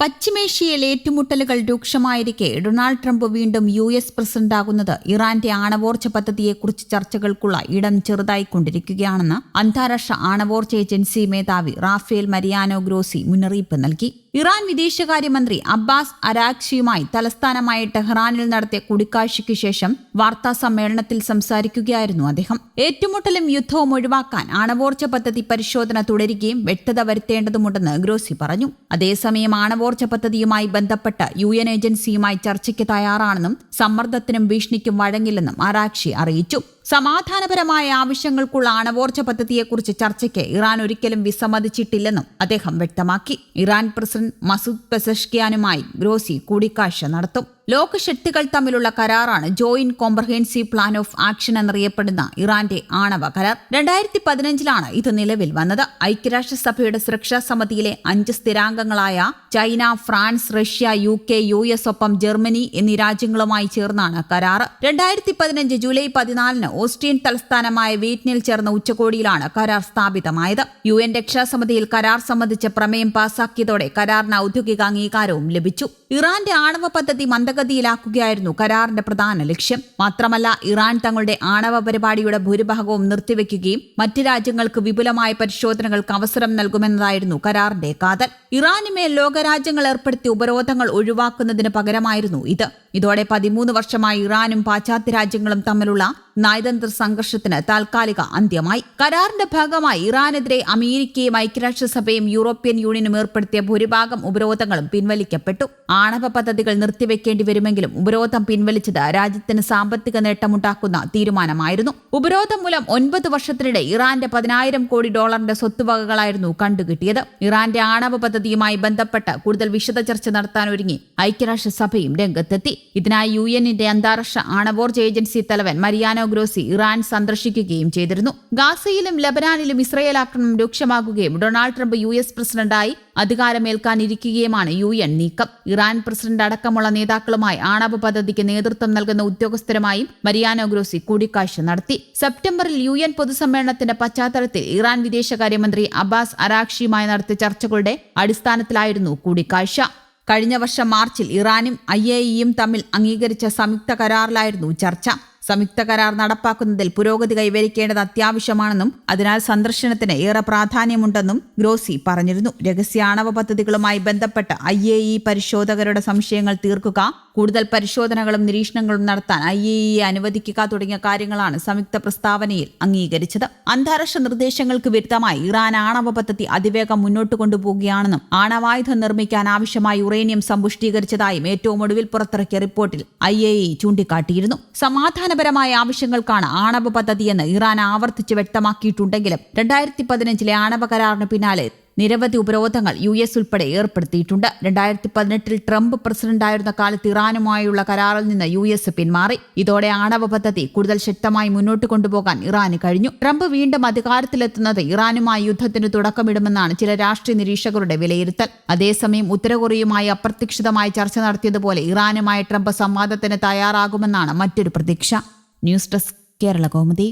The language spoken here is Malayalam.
പശ്ചിമേഷ്യയിൽ ഏറ്റുമുട്ടലുകൾ രൂക്ഷമായിരിക്കെ. ഡൊണാൾഡ് ട്രംപ് വീണ്ടും യു എസ് പ്രസിഡന്റാകുന്നത്. ഇറാന്റെ ആണവോർജ പദ്ധതിയെക്കുറിച്ച് ചർച്ചകൾക്കുള്ള ഇടം ചെറുതായിക്കൊണ്ടിരിക്കുകയാണെന്ന് അന്താരാഷ്ട്ര ആണവോർജ ഏജൻസി മേധാവി റാഫേൽ മരിയാനോ ഗ്രോസി മുന്നറിയിപ്പ് നൽകി. ഇറാൻ വിദേശകാര്യമന്ത്രി അബ്ബാസ് അരാക്ഷിയുമായി തലസ്ഥാനമായ ടെഹ്റാനിൽ നടത്തിയ കൂടിക്കാഴ്ചയ്ക്ക് ശേഷം വാർത്താ സമ്മേളനത്തിൽ സംസാരിക്കുകയായിരുന്നു അദ്ദേഹം. ഏറ്റുമുട്ടലും യുദ്ധവും ഒഴിവാക്കാൻ ആണവോർജ പദ്ധതി പരിശോധന തുടരുകയും വ്യക്തത വരുത്തേണ്ടതുണ്ടെന്ന് ഗ്രോസി പറഞ്ഞു. അതേസമയം ആണവോർജ പദ്ധതിയുമായി ബന്ധപ്പെട്ട് യു എൻ ഏജൻസിയുമായി ചർച്ചയ്ക്ക് തയ്യാറാണെന്നും സമ്മർദ്ദത്തിനും ഭീഷണിക്കും വഴങ്ങില്ലെന്നും അരാക്ഷി അറിയിച്ചു. സമാധാനപരമായ ആവശ്യങ്ങൾക്കുള്ള ആണവോർജ പദ്ധതിയെക്കുറിച്ച് ചർച്ചയ്ക്ക് ഇറാൻ ഒരിക്കലും വിസമ്മതിച്ചിട്ടില്ലെന്നും അദ്ദേഹം വ്യക്തമാക്കി. ഇറാൻ പ്രസിഡന്റ് മസൂദ് പെസഷ്കിയാനുമായി ഗ്രോസി കൂടിക്കാഴ്ച നടത്തും. ലോകശക്തികൾ തമ്മിലുള്ള കരാറാണ് Joint Comprehensive Plan of Action എന്നറിയപ്പെടുന്ന ഇറാന്റെ ആണവ കരാർ. രണ്ടായിരത്തി പതിനഞ്ചിലാണ് ഇത് നിലവിൽ വന്നത്. ഐക്യരാഷ്ട്രസഭയുടെ സുരക്ഷാ സമിതിയിലെ അഞ്ച് സ്ഥിരാംഗങ്ങളായ China France Russia U K U S ഒപ്പം ജർമ്മനി എന്നീ രാജ്യങ്ങളുമായി ചേർന്നാണ് കരാർ രണ്ടായിരത്തി പതിനഞ്ച് ജൂലൈ പതിനാലിന് ഓസ്ട്രിയൻ തലസ്ഥാനമായ വീറ്റ്നിൽ ചേർന്ന ഉച്ചകോടിയിലാണ് കരാർ സ്ഥാപിതമായത്. യു എൻ രക്ഷാസമിതിയിൽ കരാർ സംബന്ധിച്ച പ്രമേയം പാസാക്കിയതോടെ കരാറിന് ഔദ്യോഗിക അംഗീകാരവും ലഭിച്ചു. ഇറാന്റെ ആണവ പദ്ധതി മന്ദഗതിയിലാക്കുകയായിരുന്നു കരാറിന്റെ പ്രധാന ലക്ഷ്യം. മാത്രമല്ല ഇറാൻ തങ്ങളുടെ ആണവ പരിപാടിയുടെ ഭൂരിഭാഗവും നിർത്തിവെക്കുകയും മറ്റ് രാജ്യങ്ങൾക്ക് വിപുലമായ പരിശോധനകൾക്ക് അവസരം നൽകുമെന്നതായിരുന്നു കരാറിന്റെ കാതൽ. ഇറാനുമേൽ ലോകരാജ്യങ്ങൾ ഏർപ്പെടുത്തിയ ഉപരോധങ്ങൾ ഒഴിവാക്കുന്നതിന് പകരമായിരുന്നു ഇത്. ഇതോടെ പതിമൂന്ന് വർഷമായി ഇറാനും പാശ്ചാത്യ രാജ്യങ്ങളും തമ്മിലുള്ള നയതന്ത്ര സംഘർഷത്തിന് താൽക്കാലിക അന്ത്യമായി. കരാറിന്റെ ഭാഗമായി ഇറാനെതിരെ അമേരിക്കയും ഐക്യരാഷ്ട്രസഭയും യൂറോപ്യൻ യൂണിയനും ഏർപ്പെടുത്തിയ ഭൂരിഭാഗം ഉപരോധങ്ങളും പിൻവലിക്കപ്പെട്ടു. ആണവ പദ്ധതികൾ നിർത്തിവെക്കേണ്ടി വരുമെങ്കിലും ഉപരോധം പിൻവലിച്ചത് രാജ്യത്തിന് സാമ്പത്തിക നേട്ടമുണ്ടാക്കുന്ന തീരുമാനമായിരുന്നു. ഉപരോധം മൂലം ഒൻപത് വർഷത്തിനിടെ ഇറാന്റെ പതിനായിരം കോടി ഡോളറിന്റെ സ്വത്തുവകകളായിരുന്നു കണ്ടുകിട്ടിയത്. ഇറാന്റെ ആണവ പദ്ധതിയുമായി ബന്ധപ്പെട്ട് കൂടുതൽ വിശദ ചർച്ച നടത്താനൊരുങ്ങി ഐക്യരാഷ്ട്രസഭയും രംഗത്തെത്തി. ഇതിനായി യു എന്നിന്റെ അന്താരാഷ്ട്ര ആണവോർജ ഏജൻസി തലവൻ മരിയാനോ ഗ്രോസി ഇറാൻ സന്ദർശിക്കുകയും ചെയ്തിരുന്നു. ഗാസയിലും ലബനാനിലും ഇസ്രയേൽ ആക്രമണം രൂക്ഷമാകുകയും ഡൊണാൾഡ് ട്രംപ് യു എസ് പ്രസിഡന്റായി അധികാരമേൽക്കാനിരിക്കുകയുമാണ് യു എൻ നീക്കം. ഇറാൻ പ്രസിഡന്റ് അടക്കമുള്ള നേതാക്കളുമായി ആണവ പദ്ധതിക്ക് നേതൃത്വം നൽകുന്ന ഉദ്യോഗസ്ഥരുമായും മരിയാനോ ഗ്രോസി കൂടിക്കാഴ്ച നടത്തി. സെപ്റ്റംബറിൽ യു എൻ പൊതുസമ്മേളനത്തിന്റെ പശ്ചാത്തലത്തിൽ ഇറാൻ വിദേശകാര്യമന്ത്രി അബ്ബാസ് അരാക്ഷിയുമായി നടത്തിയ ചർച്ചകളുടെ അടിസ്ഥാനത്തിലായിരുന്നു കൂടിക്കാഴ്ച. കഴിഞ്ഞ വർഷം മാർച്ചിൽ ഇറാനും ഐ എ ഇയും തമ്മിൽ അംഗീകരിച്ച സംയുക്ത കരാറിലായിരുന്നു ചർച്ച. സംയുക്ത കരാർ നടപ്പാക്കുന്നതിൽ പുരോഗതി കൈവരിക്കേണ്ടത് അത്യാവശ്യമാണെന്നും അതിനാൽ സന്ദർശനത്തിന് ഏറെ പ്രാധാന്യമുണ്ടെന്നും ഗ്രോസി പറഞ്ഞിരുന്നു. രഹസ്യാണവ പദ്ധതികളുമായി ബന്ധപ്പെട്ട് ഐ പരിശോധകരുടെ സംശയങ്ങൾ തീർക്കുക കൂടുതൽ പരിശോധനകളും നിരീക്ഷണങ്ങളും നടത്താൻ ഐ എ ഇ അനുവദിക്കുക തുടങ്ങിയ കാര്യങ്ങളാണ് സംയുക്ത പ്രസ്താവനയിൽ അംഗീകരിച്ചത്. അന്താരാഷ്ട്ര നിർദ്ദേശങ്ങൾക്ക് വിരുദ്ധമായി ഇറാൻ ആണവ പദ്ധതി അതിവേഗം മുന്നോട്ട് കൊണ്ടുപോകുകയാണെന്നും ആണവായുധം നിർമ്മിക്കാൻ ആവശ്യമായ യുറേനിയം സമ്പുഷ്ടീകരിച്ചതായും ഏറ്റവും ഒടുവിൽ പുറത്തിറക്കിയ റിപ്പോർട്ടിൽ ഐ എ ഇ ചൂണ്ടിക്കാട്ടിയിരുന്നു. സമാധാനപരമായ ആവശ്യങ്ങൾക്കാണ് ആണവ പദ്ധതിയെന്ന് ഇറാൻ ആവർത്തിച്ച് വ്യക്തമാക്കിയിട്ടുണ്ടെങ്കിലും രണ്ടായിരത്തി പതിനഞ്ചിലെ ആണവ കരാറിന് പിന്നാലെ നിരവധി ഉപരോധങ്ങൾ യു എസ് ഉൾപ്പെടെ ഏർപ്പെടുത്തിയിട്ടുണ്ട്. രണ്ടായിരത്തി പതിനെട്ടിൽ ട്രംപ് പ്രസിഡന്റായിരുന്ന കാലത്ത് ഇറാനുമായുള്ള കരാറിൽ നിന്ന് യു എസ് പിന്മാറി. ഇതോടെ ആണവ പദ്ധതി കൂടുതൽ ശക്തമായി മുന്നോട്ട് കൊണ്ടുപോകാൻ ഇറാന് കഴിഞ്ഞു. ട്രംപ് വീണ്ടും അധികാരത്തിലെത്തുന്നത് ഇറാനുമായി യുദ്ധത്തിന് തുടക്കമിടുമെന്നാണ് ചില രാഷ്ട്രീയ നിരീക്ഷകരുടെ വിലയിരുത്തൽ. അതേസമയം ഉത്തരകൊറിയയുമായി അപ്രതീക്ഷിതമായി ചർച്ച നടത്തിയതുപോലെ ഇറാനുമായി ട്രംപ് സംവാദത്തിന് തയ്യാറാകുമെന്നാണ് മറ്റൊരു പ്രതീക്ഷ. News desk Kerala Kaumudi.